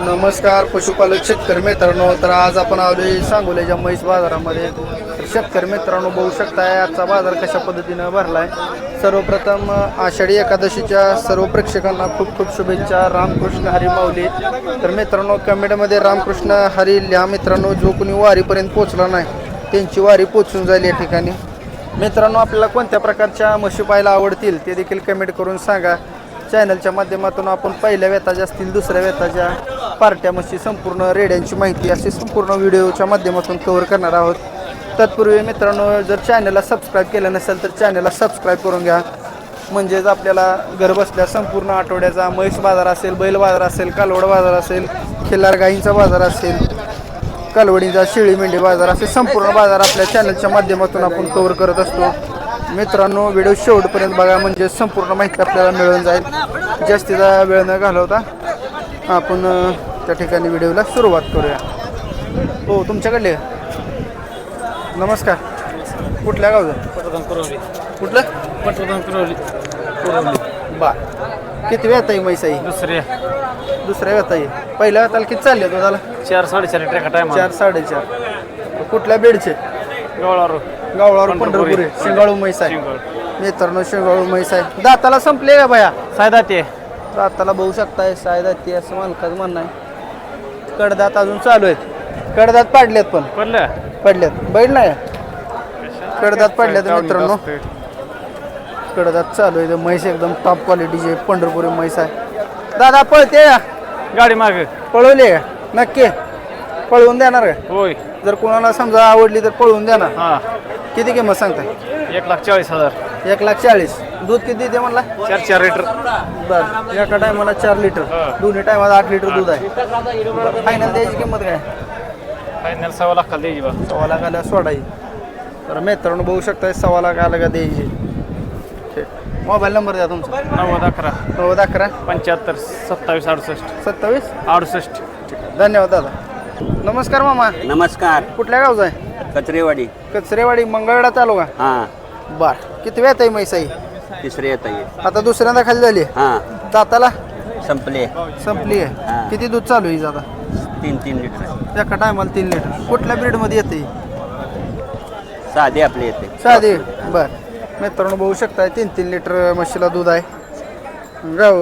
नमस्कार पशुपालक शेतकरी मित्रांनो तर आज आपण आलोय सांगोल्याच्या म्हैस बाजारामध्ये. तर शेतकरी मित्रांनो बघू शकताय आजचा बाजार कशा पद्धतीनं भरलाय. सर्वप्रथम आषाढी एकादशीच्या सर्व प्रेक्षकांना खूप खूप शुभेच्छा. रामकृष्ण हरी माऊली. तर मित्रांनो कमेंटमध्ये रामकृष्ण हरी लिहा. मित्रांनो जो कोणी वारीपर्यंत पोहोचला नाही त्यांची वारी पोचून जाईल या ठिकाणी. मित्रांनो आपल्याला कोणत्या प्रकारच्या म्हशी पाहायला आवडतील ते देखील कमेंट करून सांगा. चॅनलच्या माध्यमातून आपण पहिल्या वेताच्या असतील दुसऱ्या वेताच्या पार्ट्या म्हशी संपूर्ण रेड्यांची माहिती असे संपूर्ण व्हिडिओच्या माध्यमातून कव्हर करणार आहोत. तत्पूर्वी मित्रांनो जर चॅनलला सबस्क्राईब केलं नसेल तर चॅनलला सबस्क्राईब करून घ्या. म्हणजेच आपल्याला घर बसल्या संपूर्ण आठवड्याचा म्हैस बाजार असेल बैल बाजार असेल कालवड बाजार असेल खिल्लार गाईंचा बाजार असेल कालवडींचा शेळी मेंढी बाजार असे संपूर्ण बाजार आपल्या चॅनलच्या माध्यमातून आपण कव्हर करत असतो. मित्रांनो व्हिडिओ शेवटपर्यंत बघा म्हणजे संपूर्ण माहिती आपल्याला मिळून जाईल. जास्तीचा वेळ न घालवता आपण त्या ठिकाणी व्हिडिओला सुरुवात करूया. हो तुमच्याकडले. नमस्कार. कुठल्या गावचं? कुरवली. कुठलं? पटवर्धन कुरवली. बा. किती वेळ आहे? मैसाई दुसरे दुसऱ्या वेळ आहे पहिल्या वेताला किती चालले दुधाला? चार साडेचार ट्रेका टाइम चार साडेचार. कुठल्या बेडचे? गवळावर गावळावर पंढरपुरे. शिंगाळू म्हैस आहे. मित्रांनो शिंगाळू म्हैस आहे. दाताला संपले का बाया सायदा ते दाताला बघू शकताय सायदात ते असं मालकाचं म्हणणं आहे. कडदात अजून चालू आहेत. कडदात पाडलेत पण. पडलं? पडल्यात बैल नाही. कडदात पडल्यात मित्रांनो. कडदात चालू आहे. म्हैस एकदम टॉप क्वालिटीचे पंढरपुरी म्हैस आहे. दादा पळते का गाडी माग. पळवले का नक्की. पळवून देणार का होय. जर कोणाला समजा आवडली तर पळवून देणार. हा. किती किंमत सांगताय? एक लाख चाळीस हजार. एक लाख चाळीस. दूध किती देते म्हणला? चार चार लिटर. बर. एका टायमाला चार लिटर. दोन्ही टायमाला आठ लिटर दूध आहे. फायनल द्यायची किंमत काय? फायनल सव्वा लाख द्यायची बा. सव्वा लाख आल्या सोडायची तर मित्रांनो बघू शकताय सव्वा लाख आला का द्यायची. ठीक. मोबाईल नंबर द्या तुमचा. नव्वद अकरा. नव्वद अकरा. पंच्याहत्तर सत्तावीस अडुसष्ट. सत्तावीस? अडुसष्ट. धन्यवाद दादा. नमस्कार मामा. नमस्कार. कुठल्या गावचा आहे? कचरेवाडी. कचरेवाडी मंगळवेढा चालू का हा. बर. किती वेळ आहे मैसाई तिसरे येत आहे आता दुसऱ्यांदा खाली झाली? हा. दाताला? संपले संपली. आहे. किती दूध चालू आहे आता तीन तीन लिटर. एका टायमाला तीन लिटर. कुठल्या ब्रीडमध्ये येते? साधे आपले येते. साधे. बर. मित्रांनो बघू शकताय तीन तीन लिटर म्हशीला दूध आहे. गाव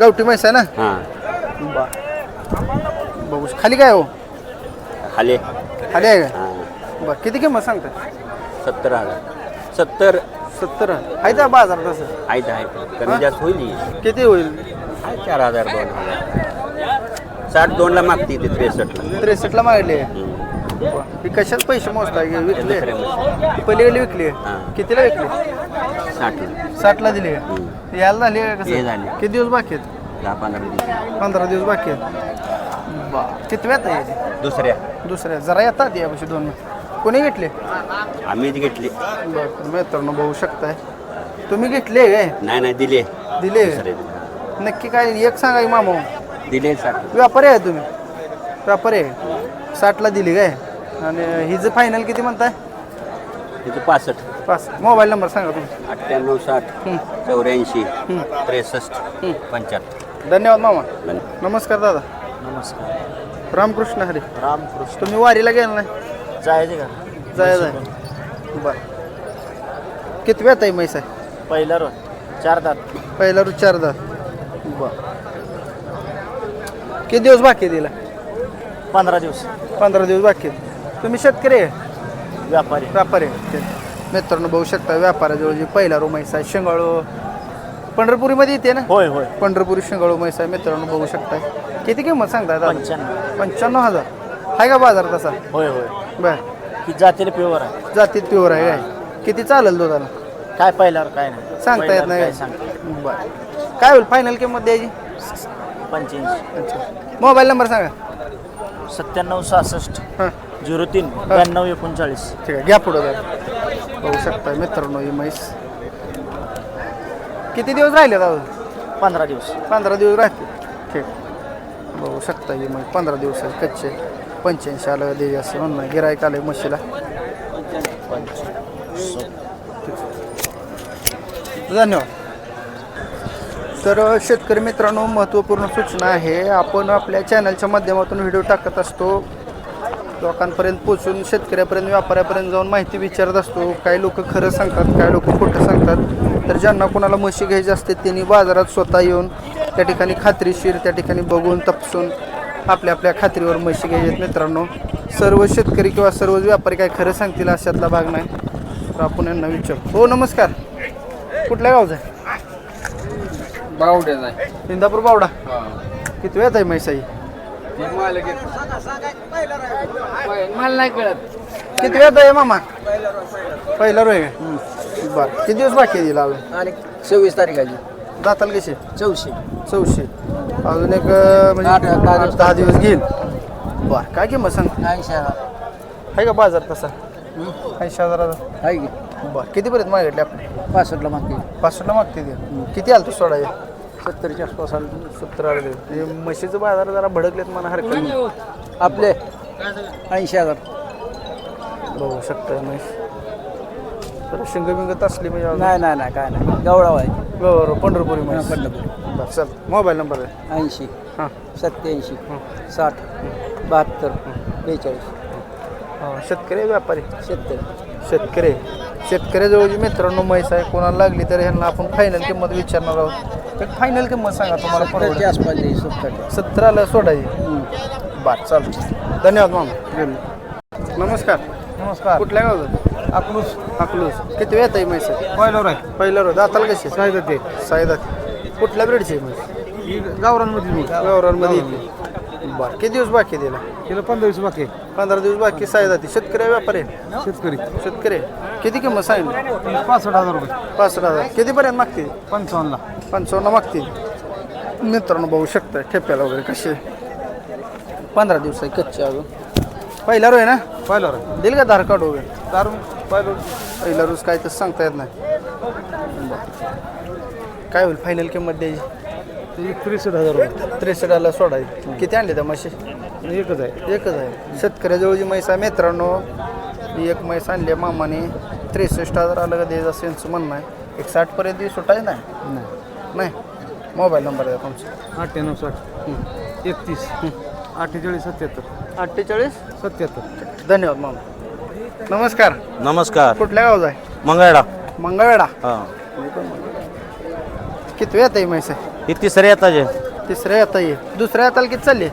गावठी म्हैस आहे ना? हा. बर. बघू श- खाली काय हो? खाले. खाली आहे का? हा. बर. किती किंमत सांगता सत्तर हजार. सत्तर. सत्तर आहे त्या बाजार तसं आहेत आहेत कमी जास्त होईल ही. किती होईल? आहे चार हजार दोन हजार. साठ दोनला मागते ते त्रेसष्टला. त्रेसष्टला मागले हम्म. ही कशाच पैसे मोजताय? की विकले दुसऱ्या. ती पलीकडे विकली हा. कितीला विकली? साठला. साठला दिली हम्म. यायला झाली का हे कसं? झाली. किती दिवस बाकी आहेत? दहा पंधरा दिवस. पंधरा दिवस बाकी आहेत. बा. किती वेळ आहे? दुसऱ्या. दुसऱ्या. जरा येतात यापाशी दोन. कोणी घेतले आम्हीच घेतले. बरं मित्रांनो बघू शकताय. तुम्ही घेतले काय? नाही नाही दिले. दिले? दुसरे दिले. नक्की काय? एक सांगा की मामा. दिले साठ. व्यापारी आहे तुम्ही? व्यापारी आहे. साठला दिली काय? आणि हिचं फायनल किती म्हणताय? तिथं पासष्ट. पाच मोबाईल नंबर सांगा तुम्ही. अठ्ठ्याण्णव साठ हं. चौऱ्याऐंशी त्रेसष्ट पंच्याहत्तर. धन्यवाद मामा. धन्यवाद. नमस्कार दादा. नमस्कार. रामकृष्ण हरी. रामकृष्ण. तुम्ही वारीला गेला नाही? जायचे का? जाय जाय बर. किती वेळ आहे म्हैस आहे? पहिला रो चार दात. पहिला रोज चार दात. बर. किती दिवस बाकी आहे तिला? पंधरा दिवस. पंधरा दिवस बाकी आहेत तुम्ही शेतकरी आहे? व्यापारी. व्यापारी आहे. ते. मित्रांनो बघू शकता व्यापाराजवळ जी पहिला रो म्हैस आहे शिंगाळू. पंढरपुरीमध्ये येते ना? होय होय. पंढरपुरी शिंगाळू म्हैस आहे मित्रांनो बघू शकताय किती किंमत सांगताय दादा? पंच्याण्णव. पंच्याण्णव हजार. आहे का बाजार तसा? होय होय. बर. ही जातीला प्युअर आहे. जातीत प्युअर आहे काय किती चालेल दुधाला? काय पहिल्यावर काय नाही. सांगता येत नाही. बर. काय होईल फायनल किंमत द्यायची? पंच्याऐंशी. मोबाईल नंबर सांगा. सत्त्याण्णव सहासष्ट हां. झिरो तीन ब्याण्णव एकोणचाळीस. ठीक आहे घ्या पुढं जरा. बघू शकता मित्रांनो ही म्हैस. किती दिवस राहिले दादा पंधरा दिवस. पंधरा दिवस राहते ठीक. बघू शकता ही मग पंधरा दिवस आहे कच्चे. पंच्याऐंशी आलं देवी असं म्हणणं गिरायक आलं म्हशीला. धन्यवाद. तर शेतकरी मित्रांनो महत्त्वपूर्ण सूचना आहे. आपण आपल्या चॅनलच्या माध्यमातून व्हिडिओ टाकत असतो. लोकांपर्यंत पोचून शेतकऱ्यापर्यंत व्यापाऱ्यापर्यंत जाऊन माहिती विचारत असतो. काही लोक खरं सांगतात काही लोक खोटं सांगतात. तर ज्यांना कोणाला म्हशी घ्यायची असते त्यांनी बाजारात स्वतः येऊन त्या ठिकाणी खात्रीशीर त्या ठिकाणी बघून तपसून आपल्या आपल्या खात्रीवर म्हशी घ्यायच्यात मित्रांनो सर्व शेतकरी किंवा सर्व व्यापारी काय खरं सांगतील अशातला भाग नाही. तर आपण यांना विचार. हो नमस्कार. कुठल्या गावचा आहे? बावड्याचा आहे. इंदापूर बावडा? किती वेळ आहे म्हैसाई मला नाही कळत. किती वेळ आहे मामा? पहिला रोय. बर. किती दिवस बाकी आहे तिला अजून? आणि सव्वीस तारीखाची. दाताल कसे चौशे. चौशे. अजून एक अं, म्हणजे आठ- दहा आठ- दिवस. दहा दिवस घेईल. बर. काय किंमत सांग? ऐंशी हजार. आहे का बाजार तसा? ऐंशी हजाराचा? आहे की? बर. कितीपर्यंत मागितले आपण? पासष्टला मागते. पाचशेला मागते ते. किती आलं तू सोडाय सत्तरच्या आसपास आलं सत्तर आले ते म्हशीचं बाजार जरा भडकलेत मला हरकत नाही. आपले ऐंशी हजार. बघू शकता म्हैस. तर शिंग बिंगत असली म्हणजे नाही नाही नाही काय नाही. गवळाव आहे. बरोबर पंढरपुरी म्हैस. पंढरपूर. बरं चल. मोबाईल नंबर आहे ऐंशी. हां. सत्याऐंशी साठ. बहात्तर. बेचाळीस. हां शेतकरी आहे व्यापारी? सत्तर शेतकरी. शेतकऱ्याजवळ जी मित्रांनो म्हैस आहे कोणाला लागली तर ह्यांना आपण फायनल किंमत विचारणार आहोत. एक फायनल किंमत सांगा तुम्हाला परवडेल. आसपास येईल सत्तरच्या. सत्तर आलं सोडायची बर चालतं धन्यवाद मामा. नमस्कार. नमस्कार. कुठल्या गावचं अकलूस अकलूस किती वेळ आहे म्हैस? पहिलं आहे. पहिलं रोज दाताला कशी? साहित्य ते साईदात कुठल्या ब्रेडची म्हैस? गावरांमध्ये मी गावरांमध्ये येते बरं किती दिवस बाकी आहे तिला? पंधरा दिवस बाकी पंधरा दिवस बाकी साईदाती शेतकरी आहे, व्यापारी आहे? शेतकरी. शेतकरी आहे. किती किंमत सांगितली? पासष्ट हजार रुपये. पाच हजार. कितीपर्यंत मागते? पंचावन्नला. पंचावन्न मागते. मित्रांनो बघू शकता ठेप्याला वगैरे कसे पंधरा दिवस आहे कच्चे अजून. पहिला रोय ना? पहिलं देईल का धार कार्ड वगैरे दारू पहिलं पहिला रोज काय तर सांगता येत नाही. बरं. काय होईल? फायनल किंमत द्यायची? ते त्रेसष्ट हजार रुपये त्रेसष्टला सोडायची किती आणले त्या म्हशी? एकच आहे. एकच आहे. शेतकऱ्याजवळची म्हैस आहे मित्रांनो. ही एक म्हैस आणली आहे मामाने. त्रेसष्ट हजार आलं का द्यायचं असं यांचं म्हणणं आहे. एक साठपर्यंत ती सुटाय नाही? नाही. मोबाईल नंबर आहे तुमचा. अठ्ठ्याण्णव साठ. एकतीस. अठ्ठेचाळीस सत्याहत्तर. अठ्ठेचाळीस? सत्याहत्तर. धन्यवाद मामा. नमस्कार. नमस्कार. कुठल्या गावचा आहे? मंगळडा मंगळवेढा. हा. किती वेळ आहे म्हैस? आहे ही तिसरी येता जे? तिसऱ्या येता ये दुसऱ्या येताला किती चालली?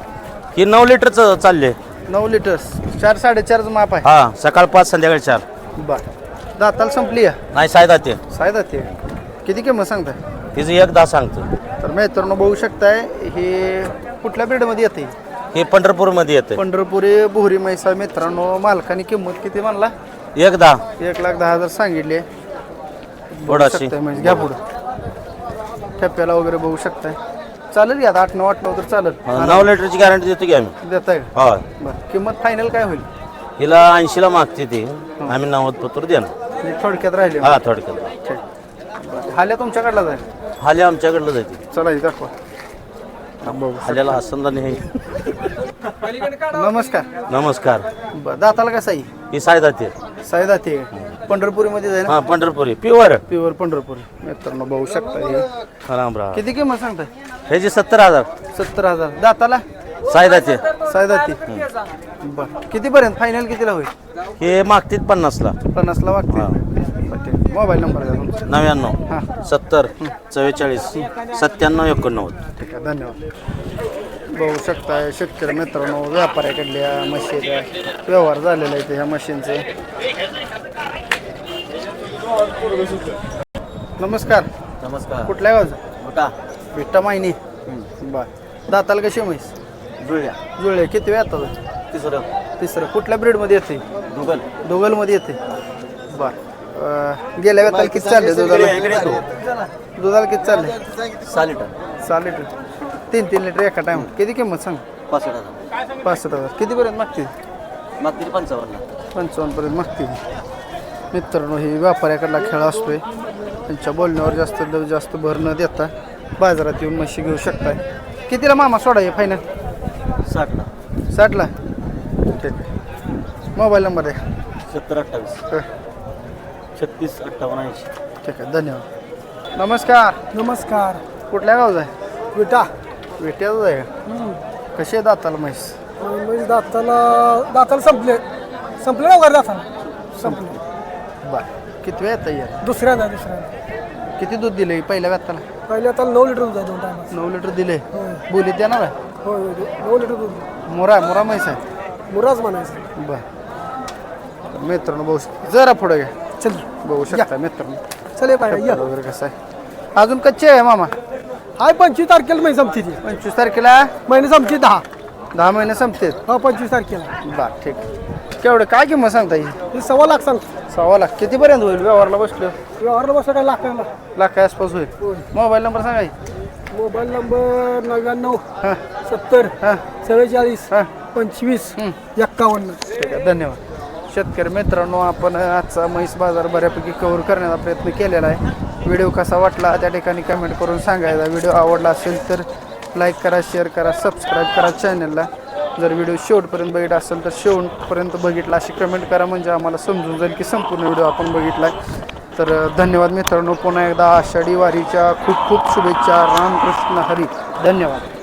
ही नऊ लिटरचं चालले. नऊ लिटर चार साडेचारचं माप आहे. हा सकाळ पाच संध्याकाळी चार. बर. दाताला संपली या? नाही सायदा ते. सायदा ते. किती किंमत सांगताय? तिचं एक दहा सांगतो. तर मित्रांनो बघू शकताय हे कुठल्या ब्रीडमध्ये येते हे पंढरपूरमध्ये येते पंढरपुरी बोहरी म्हैसा मित्रांनो मालकाने किंमत किती म्हणला एक दहा. एक लाख दहा हजार सांगितले. थोडाशी म्हणजे घ्या पुढं. ठप्प्याला वगैरे बघू शकताय. चालेल की आता आठ नऊ आठ नऊ तर चालेल. नऊ लिटरची गॅरंटी देतो की आम्ही. देताय का? हा. बरं. किंमत फायनल काय होईल? हिला ऐंशीला मागते ती. आम्ही नव्वद पत्र देणार. म्हणजे थोडक्यात राहिले. हा थोडक्यात. हाल्या तुमच्याकडला जाईल हाली आमच्याकडलं जाते चला इथं दाखवा. हाल्याला असंदा नाही. नमस्कार. नमस्कार. बरं दाताला कसा आहे? ही सायदा ते सायदा ते पंढरपुरीमध्ये जाईल ना? हा पंढरपुरी प्युअर प्युअर पंढरपुरी. मित्रांनो बघू शकता हे. राम राम. किती किंमत सांगताय? ह्याची सत्तर हजार. सत्तर हजार. दाताला? सायदा ते सायदाती बर. कितीपर्यंत? फायनल कितीला होईल? हे मागतील पन्नासला. पन्नासला वागते मोबाईल नंबर द्या तुमचा. नव्याण्णव हां. सत्तर चव्वेचाळीस सत्त्याण्णव एकोणनव्वद. ठीक आहे धन्यवाद. बघू शकताय शेतकरी मित्रांनो व्यापाऱ्याकडल्या मशीच्या व्यवहार झालेला आहे ह्या मशीनचे नमस्कार. नमस्कार. कुठल्या गावचं? मोठा. माहिनी बर. दाताला कशी म्हैस? जुळल्या. जुळले किती वेळ येतात? तिसरं. तिसरं. कुठल्या ब्रीडमध्ये येते? गुगल दोघलमध्ये येते. बर. गेल्या वेळेला किती चालले दुधाला? दुधाला किती चालले? सहा लिटर. सहा लिटर. तीन तीन लिटर एका टाइम किती किंमत सांग? पासष्ट हजार. पाचशे हजार. कितीपर्यंत मागतील? मागतील पंचावन्न. पंचावन्नपर्यंत मागतील. मित्रांनो ही व्यापाऱ्याकडला खेळ असतोय. त्यांच्या बोलण्यावर जास्त जास्त भर न देता बाजारात येऊन म्हशी घेऊ शकताय. कितीला मामा सोडा हे फायनल साठला. साठला? ठीक. मोबाईल नंबर आहे सत्तर अठ्ठावीस. हं, छत्तीस अठ्ठावन्न ऐंशी. ठीक आहे धन्यवाद. नमस्कार. नमस्कार. कुठल्या गावचा आहे? विटा. विट्याचाच आहे का? कशी आहे दाताला म्हैस? म्हणजे दाताला दाताला संपले. संपले ना वगैरे दाताला? संपले. बर. किती वेळ येतं यार दुसऱ्यांदा दुसऱ्यांदा किती दूध दिले पहिल्या व्यक्ताला पहिले आता नऊ लिटर दूध आहे दोन नऊ लिटर दिले बोलीत देणार आहे? होय नऊ लिटर दूध मोरा मोरा म्हैस आहे? मुराच म्हणायचं. बर. मित्रांनो बघू जरा पुढे घ्या. चल. बघू शकता मित्रांनो. चले पाहिजे या. वगैरे कसं आहे? अजून कच्चे आहे मामा? हाय पंचवीस तारखेला महिने संपती ती. पंचवीस तारखेला? महिने संपती दहा. दहा महिने संपतेत हा पंचवीस तारखेला. बर ठीक. केवढं काय किंमत सांगता येईल हे सव्वा लाख सांग सव्वा लाख. कितीपर्यंत होईल व्यवहारला बसलो? व्यवहारला बसलं काय लाखाला? लाख आसपास होईल. मोबाईल नंबर सांगा की. मोबाईल नंबर नव्याण्णव हां. सत्तर हां. चव्वेचाळीस हां. पंचवीस एक्कावन्न. ठीक आहे धन्यवाद. शेतकरी मित्रांनो आपण आजचा म्हैस बाजार बऱ्यापैकी कव्हर करण्याचा प्रयत्न केलेला आहे. व्हिडिओ कसा वाटला त्या ठिकाणी कमेंट करून सांगायचा व्हिडिओ आवडला असेल तर लाईक करा शेअर करा सबस्क्राईब करा चॅनलला जर व्हिडिओ शेवटपर्यंत बघितला असेल तर शेवटपर्यंत बघितला अशी कमेंट करा म्हणजे आम्हाला समजून जाईल की संपूर्ण व्हिडिओ आपण बघितला आहे तर धन्यवाद मित्रांनो. पुन्हा एकदा आषाढी वारीच्या खूप खूप शुभेच्छा. रामकृष्ण हरी. धन्यवाद.